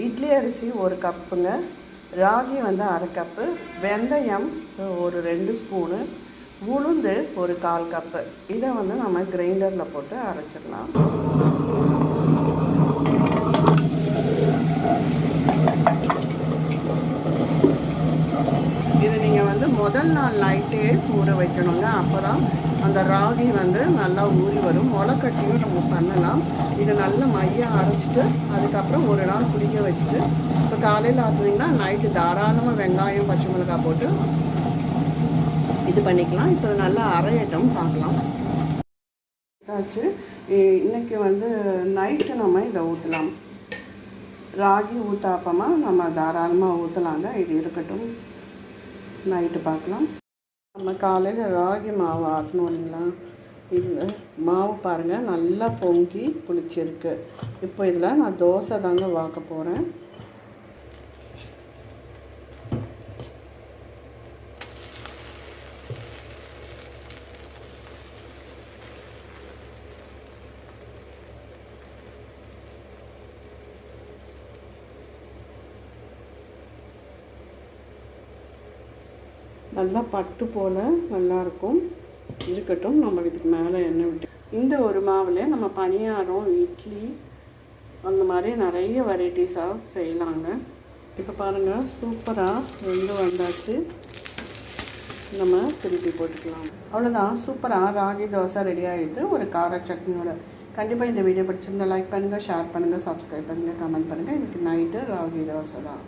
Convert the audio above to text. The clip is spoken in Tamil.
இட்லி அரிசி ஒரு கப்புங்க. ராகி வந்து அரை கப்பு. வெந்தயம் ஒரு ரெண்டு ஸ்பூனு. உளுந்து ஒரு கால் கப்பு. இதை வந்து நம்ம கிரைண்டரில் போட்டு அரைச்சிடலாம். இது நீங்கள் வந்து முதல் நாள் நைட்டே ஊற வைக்கணுங்க. அப்போ தான் அந்த ராகி வந்து நல்லா ஊறி வரும். முளைக்கட்டியும் நம்ம பண்ணலாம். இதை நல்ல மையம் அரைச்சிட்டு அதுக்கப்புறம் ஒரு நாள் குடிக்க வச்சுட்டு இப்போ காலையில் ஆற்றுனீங்கன்னா நைட்டு தாராளமாக வெங்காயம் பச்சை மிளகாய் போட்டு இது பண்ணிக்கலாம். இப்போ நல்லா அரையட்டும் பார்க்கலாம். ஆச்சு இன்றைக்கி வந்து நைட்டு நம்ம இதை ஊற்றலாம் ராகி ஊத்தாப்பமாக நம்ம தாராளமாக ஊற்றலாங்க இது இருக்கட்டும். நைட்டு பார்க்கலாம். நம்ம காலையில் ராகி மாவு ஆட்டணும் இல்லைங்களா? இது மாவு பாருங்கள் நல்லா பொங்கி புளிச்சிருக்கு இப்போ இதில் நான் தோசை தாங்க வாக்க போகிறேன் நல்லா பட்டு போல் நல்லாயிருக்கும் இருக்கட்டும் நம்ம இதுக்கு மேலே எண்ணெய் விட்டு. இந்த ஒரு மாவில் நம்ம பணியாரம் இட்லி அந்த மாதிரி நிறைய வெரைட்டிஸாக செய்யலாங்க. இப்போ பாருங்கள் சூப்பராக வெந்து வந்தாச்சு. நம்ம திருப்பி போட்டுக்கலாம். அவ்வளோதான் சூப்பராக ராகி தோசை ரெடி ஆகிடுது ஒரு கார சட்னியோட. கண்டிப்பாக இந்த வீடியோ பிடிச்சிருந்தா லைக் பண்ணுங்கள் ஷேர் பண்ணுங்கள் சப்ஸ்கிரைப் பண்ணுங்கள் கமெண்ட் பண்ணுங்கள் இன்றைக்கி நைட்டு ராகி தோசை தான்.